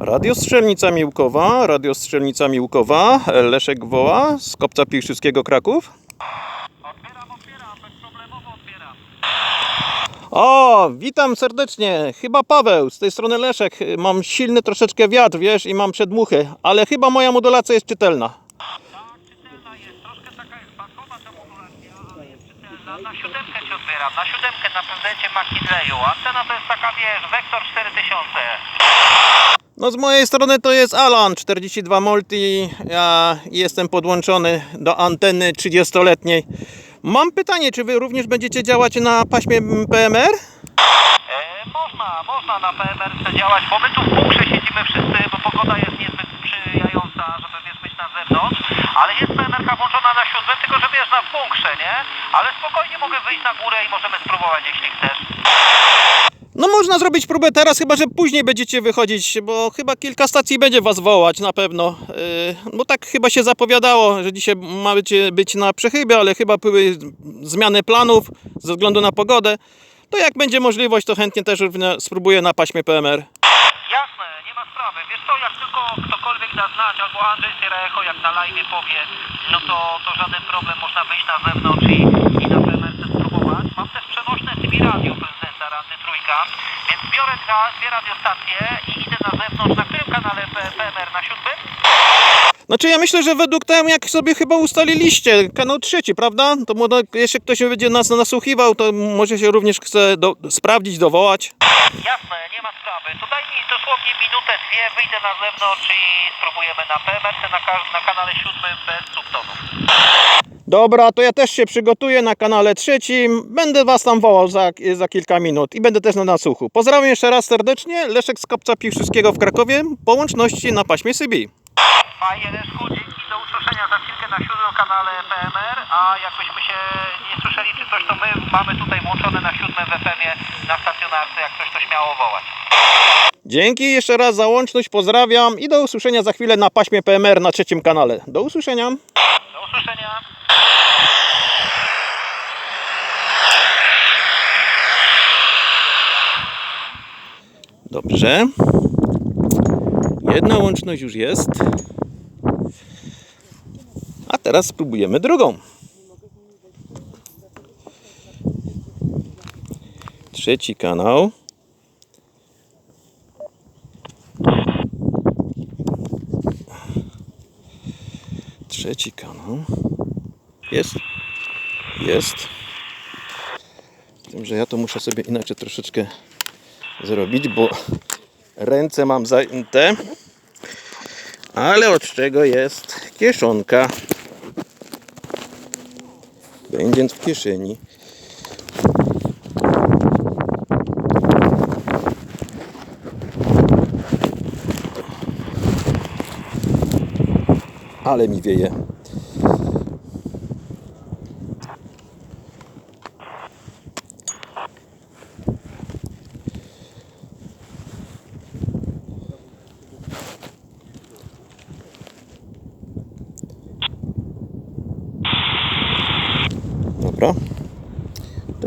Radio Strzelnica Miłkowa, Radio Strzelnica Miłkowa, Leszek Woła z Kopca Piłsudskiego Kraków. Odbieram, odbieram, bezproblemowo odbieram. O, witam serdecznie. Chyba Paweł, z tej strony Leszek. Mam silny troszeczkę wiatr, wiesz, i mam przedmuchy, ale chyba moja modulacja jest czytelna. Tak, czytelna jest, troszkę taka jest bankowa ta modulacja, ale jest czytelna. Na siódemkę cię odbieram, na siódemkę na prezydencie McKinleyu. Antena to jest taka, wiesz, Vector 4000. No z mojej strony to jest Alan 42 Multi. Ja jestem podłączony do anteny 30-letniej. Mam pytanie, czy wy również będziecie działać na paśmie PMR? E, można, można na PMR działać, bo my tu w bunkrze siedzimy wszyscy, bo pogoda jest niezbyt sprzyjająca, żeby wiesz, być na zewnątrz, ale jest PMR-ka włączona na siódmym, tylko że wiesz, na w bunkrze, nie? Ale spokojnie mogę wyjść na górę i możemy spróbować, jeśli chcesz. Można zrobić próbę teraz, chyba że później będziecie wychodzić, bo chyba kilka stacji będzie was wołać na pewno. No tak chyba się zapowiadało, że dzisiaj macie być na przechybie, ale chyba były zmiany planów ze względu na pogodę. To jak będzie możliwość, to chętnie też spróbuję na paśmie PMR. Jasne, nie ma sprawy. Wiesz co, jak tylko ktokolwiek da znać, albo Andrzej Syrecho, jak na live powie, no to, to żaden problem, można wyjść na zewnątrz i, i na PMR spróbować. Mam też przenośne TV radio prezydenta Trójka, więc biorę dwie radiostacje i idę na zewnątrz. Na którym kanale PMR? Na siódmym? Znaczy ja myślę, że według tego jak sobie chyba ustaliliście, kanał trzeci, prawda? To może, jeśli ktoś będzie nas nasłuchiwał, to może się również chce do, sprawdzić, dowołać. Jasne, nie ma sprawy. To daj mi dosłownie minutę, dwie, wyjdę na zewnątrz i spróbujemy na PMR na, na kanale siódmym bez subtonów. Dobra, to ja też się przygotuję na kanale trzecim. Będę was tam wołał za, za kilka minut i będę też na nasłuchu. Pozdrawiam jeszcze raz serdecznie. Leszek z Kopca Piłsudskiego w Krakowie. Po łączności na paśmie Sybii. Fajnie, Leszku, dzięki do usłyszenia za chwilkę na siódmym kanale PMR, a jakbyśmy się nie słyszeli czy coś, to my mamy tutaj włączone na siódmym w FM-ie na stacjonarce, jak ktoś to śmiało wołać. Dzięki jeszcze raz za łączność. Pozdrawiam i do usłyszenia za chwilę na paśmie PMR na trzecim kanale. Do usłyszenia. Do usłyszenia. Dobrze. Jedna łączność już jest. A teraz spróbujemy drugą. Trzeci kanał. Trzeci kanał. Jest. Jest. Z tym, że ja to muszę sobie inaczej troszeczkę zrobić, bo ręce mam zajęte. Ale od czego jest kieszonka? Będzie w kieszeni. Ale mi wieje. Dobra.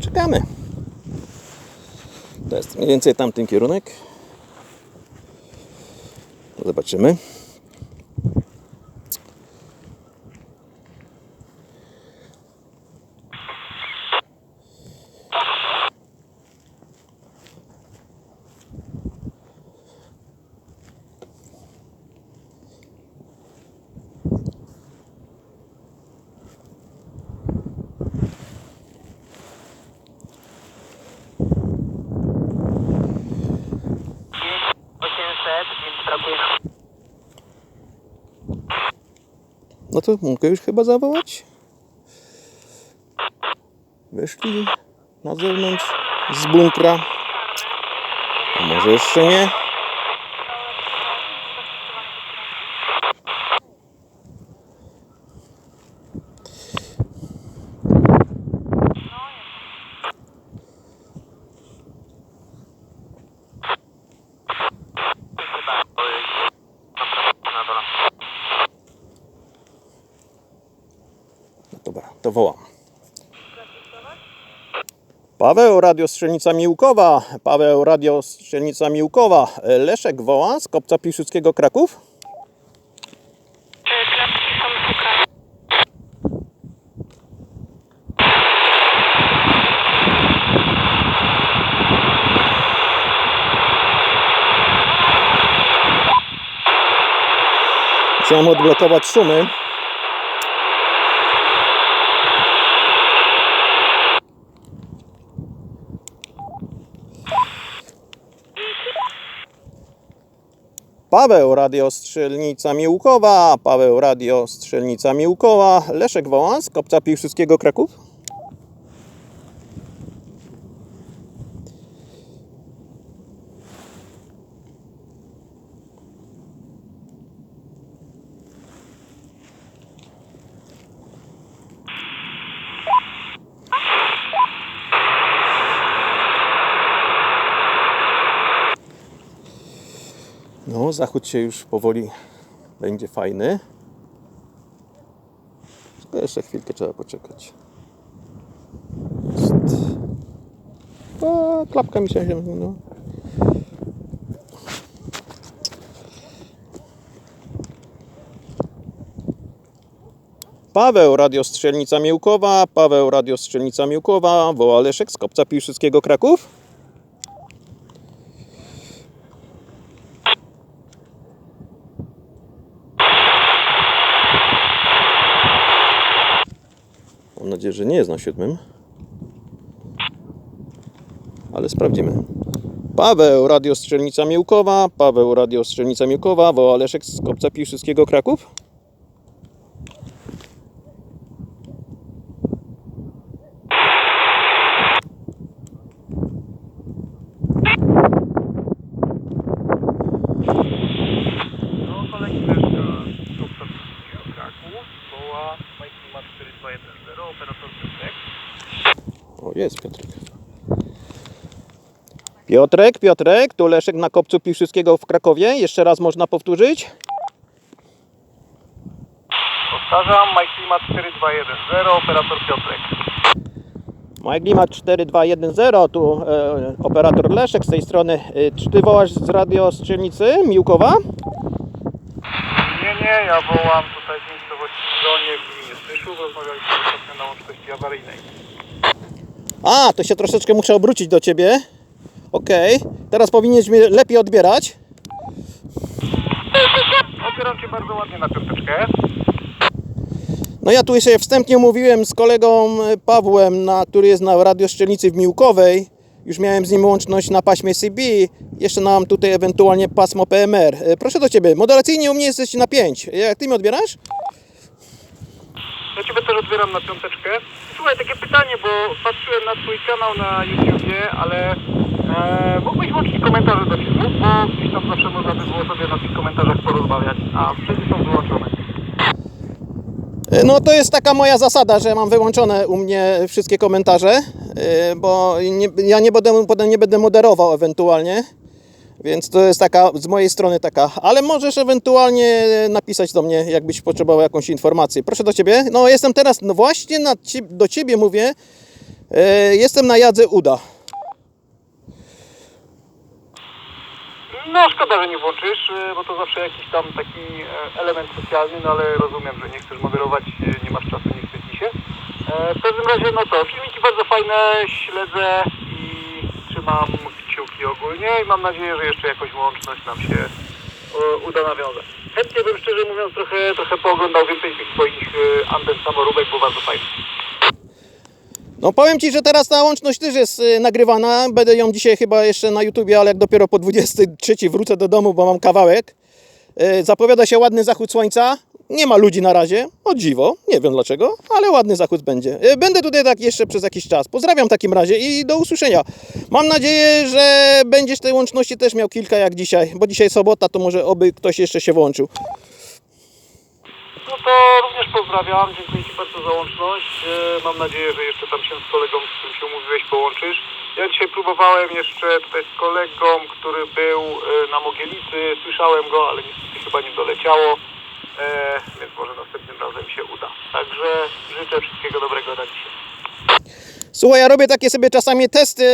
Czekamy. To jest mniej więcej tamten kierunek. Zobaczymy. No to mogę już chyba zawołać. Wyszli na zewnątrz z bunkra. A może jeszcze nie? chyba. na dole. No dobra, to wołam. Paweł, Radio Strzelnica Miłkowa. Paweł, Radio Strzelnica Miłkowa. Leszek woła z Kopca Piłsudskiego Kraków. Musiałem odblokować szumy. Paweł, Radio Strzelnica Miłkowa. Paweł, Radio Strzelnica Miłkowa. Leszek woła z Kopca Piłsudskiego Kraków. No, zachód się już powoli będzie fajny. Tylko jeszcze chwilkę trzeba poczekać. A, klapka mi się no. Paweł, Radio Strzelnica Miłkowa. Paweł, Radio Strzelnica Miłkowa. Woła Leszek z Kopca Piłsudskiego Kraków. Nadzieję, że nie jest na siódmym. Ale sprawdzimy. Paweł, Radio Strzelnica Miłkowa. Paweł, Radio Strzelnica Miłkowa. Woła Leszek z Kopca Piłsudskiego Kraków. No, kolegi Leszka, Kopca Kraków, woła Mike ma 4210, operator Piotrek. O, jest Piotrek. Piotrek, Piotrek, tu Leszek na Kopcu Piłsudskiego w Krakowie. Jeszcze raz można powtórzyć. Powtarzam, Mike Klimat 4210, operator Piotrek. Mike Klimat 4210, tu e, operator Leszek z tej strony. E, czy ty wołasz z Radio Strzelnicy Miłkowa? Nie, nie, ja wołam tutaj z miejscowości Zonie w gminie Styszów. Rozmawialiśmy ostatnio na łączności awaryjnej. A, to się troszeczkę muszę obrócić do ciebie. Okej, teraz powinieneś mnie lepiej odbierać. Odbieram Cię bardzo ładnie na piąteczkę. No ja tu się wstępnie mówiłem z kolegą e, Pawłem, na, który jest na radioszczelnicy w Miłkowej. Już miałem z nim łączność na paśmie CB. Jeszcze mam tutaj ewentualnie pasmo PMR. E, Proszę do Ciebie, moderacyjnie u mnie jesteś na 5. Jak Ty mnie odbierasz? Ja Ciebie też odbieram na piąteczkę. Słuchaj, takie pytanie, bo patrzyłem na Twój kanał na YouTubie, ale e, mógłbyś włączyć komentarze do filmów, bo gdzieś tam zawsze można by było sobie na tych komentarzach porozmawiać, a wszędzie są wyłączone. E, No to jest taka moja zasada, że mam wyłączone u mnie wszystkie komentarze, e, bo nie, ja nie będę, potem nie będę moderował ewentualnie. Więc to jest taka z mojej strony taka, ale możesz ewentualnie napisać do mnie, jakbyś potrzebował jakąś informację. Proszę do ciebie. No jestem teraz, no właśnie na, do ciebie mówię. Jestem na Jadze Uda. No szkoda, że nie włączysz, e, bo to zawsze jakiś tam taki e, element socjalny, no ale rozumiem, że nie chcesz moderować, e, nie masz czasu, nie chce ci się. E, W każdym razie, no to, filmiki bardzo fajne, śledzę i trzymam kciuki ogólnie i mam nadzieję, że jeszcze jakąś łączność nam się e, uda nawiązać. Chętnie bym szczerze mówiąc trochę, trochę pooglądał więcej tych twoich e, anten samoróbek, bo bardzo fajne. No powiem Ci, że teraz ta łączność też jest y, nagrywana. Będę ją dzisiaj chyba jeszcze na YouTubie, ale jak dopiero po 23 wrócę do domu, bo mam kawałek. Y, Zapowiada się ładny zachód słońca. Nie ma ludzi na razie, o dziwo, nie wiem dlaczego, ale ładny zachód będzie. Y, Będę tutaj tak jeszcze przez jakiś czas. Pozdrawiam w takim razie i do usłyszenia. Mam nadzieję, że będziesz tej łączności też miał kilka jak dzisiaj, bo dzisiaj sobota, to może oby ktoś jeszcze się włączył. To również pozdrawiam, dziękuję Ci bardzo za łączność. E, Mam nadzieję, że jeszcze tam się z kolegą, z którym się umówiłeś, połączysz. Ja dzisiaj próbowałem jeszcze tutaj z kolegą, który był e, na Mogielicy, słyszałem go, ale niestety chyba nim doleciało, e, więc może następnym razem się uda. Także życzę wszystkiego dobrego na dzisiaj. Słuchaj, ja robię takie sobie czasami testy,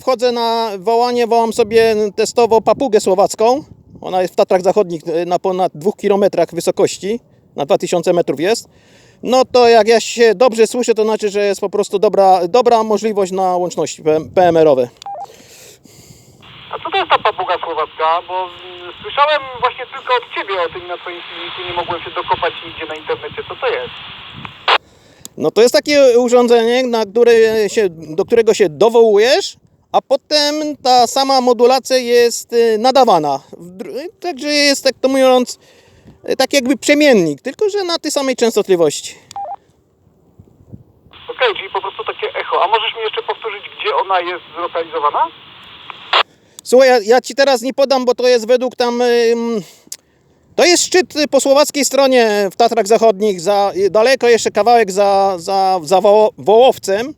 wchodzę na wołanie, wołam sobie testowo papugę słowacką. Ona jest w Tatrach Zachodnich na ponad 2 km wysokości, na 2000 metrów jest. No to jak ja się dobrze słyszę, to znaczy, że jest po prostu dobra, dobra możliwość na łączności PMR-owe. A co to jest ta papuga słowacka? Bo mm, słyszałem właśnie tylko od Ciebie o tym na Twoim filmiku, nie mogłem się dokopać nigdzie na internecie. Co to jest? No to jest takie urządzenie, na które się, do którego się dowołujesz, a potem ta sama modulacja jest y, nadawana. Także jest, tak to mówiąc, tak jakby przemiennik, tylko że na tej samej częstotliwości. Okej, czyli po prostu takie echo. A możesz mi jeszcze powtórzyć, gdzie ona jest zlokalizowana? Słuchaj, ja, ja ci teraz nie podam, bo to jest według tam. ym, To jest szczyt po słowackiej stronie w Tatrach Zachodnich, za, daleko jeszcze kawałek za, za, za Woło- Wołowcem.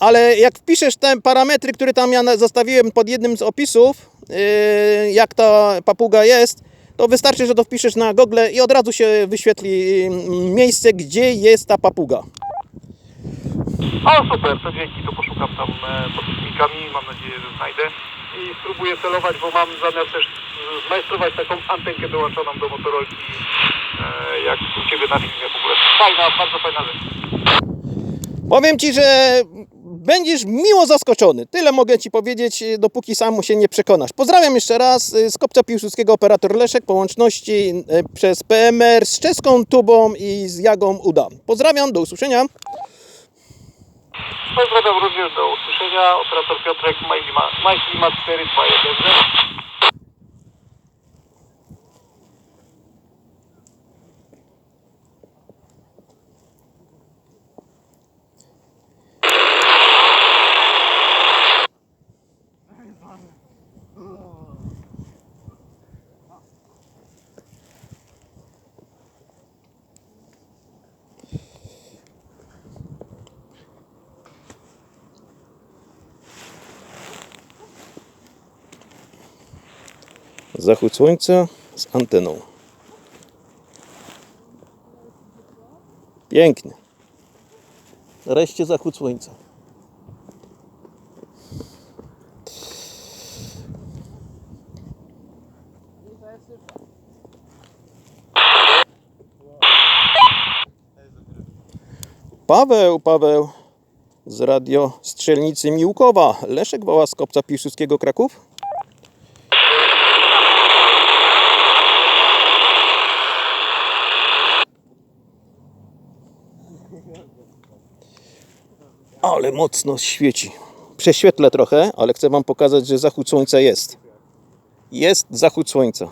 Ale jak wpiszesz te parametry, które tam ja zostawiłem pod jednym z opisów, yy, jak ta papuga jest, to wystarczy, że to wpiszesz na Google i od razu się wyświetli ym, miejsce, gdzie jest ta papuga. O, super, to dzięki, to poszukam tam e, pod filmikami, mam nadzieję, że znajdę. I spróbuję celować, bo mam zamiar też zmajstrować taką antenkę dołączoną do Motorolki, e, jak u Ciebie na filmie w ogóle. Fajna, bardzo fajna rzecz. Powiem Ci, że będziesz miło zaskoczony. Tyle mogę Ci powiedzieć, y, dopóki sam się nie przekonasz. Pozdrawiam jeszcze raz y, z Kopca Piłsudskiego operator Leszek po łączności y, przez PMR z czeską tubą i z Jagą Uda. Pozdrawiam, do usłyszenia. Pozdrawiam również, do usłyszenia. Operator Piotrek, MyClimat 4210. Zachód słońca z anteną. Piękny. Nareszcie zachód słońca. Paweł, Paweł z radio Strzelnicy Miłkowa. Leszek woła z Kopca Piłsudskiego Kraków. Ale mocno świeci. Prześwietlę trochę, ale chcę Wam pokazać, że zachód słońca jest. Jest zachód słońca.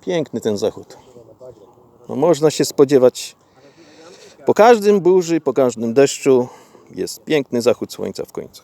Piękny ten zachód. No, można się spodziewać. Po każdym burzy, po każdym deszczu jest piękny zachód słońca w końcu.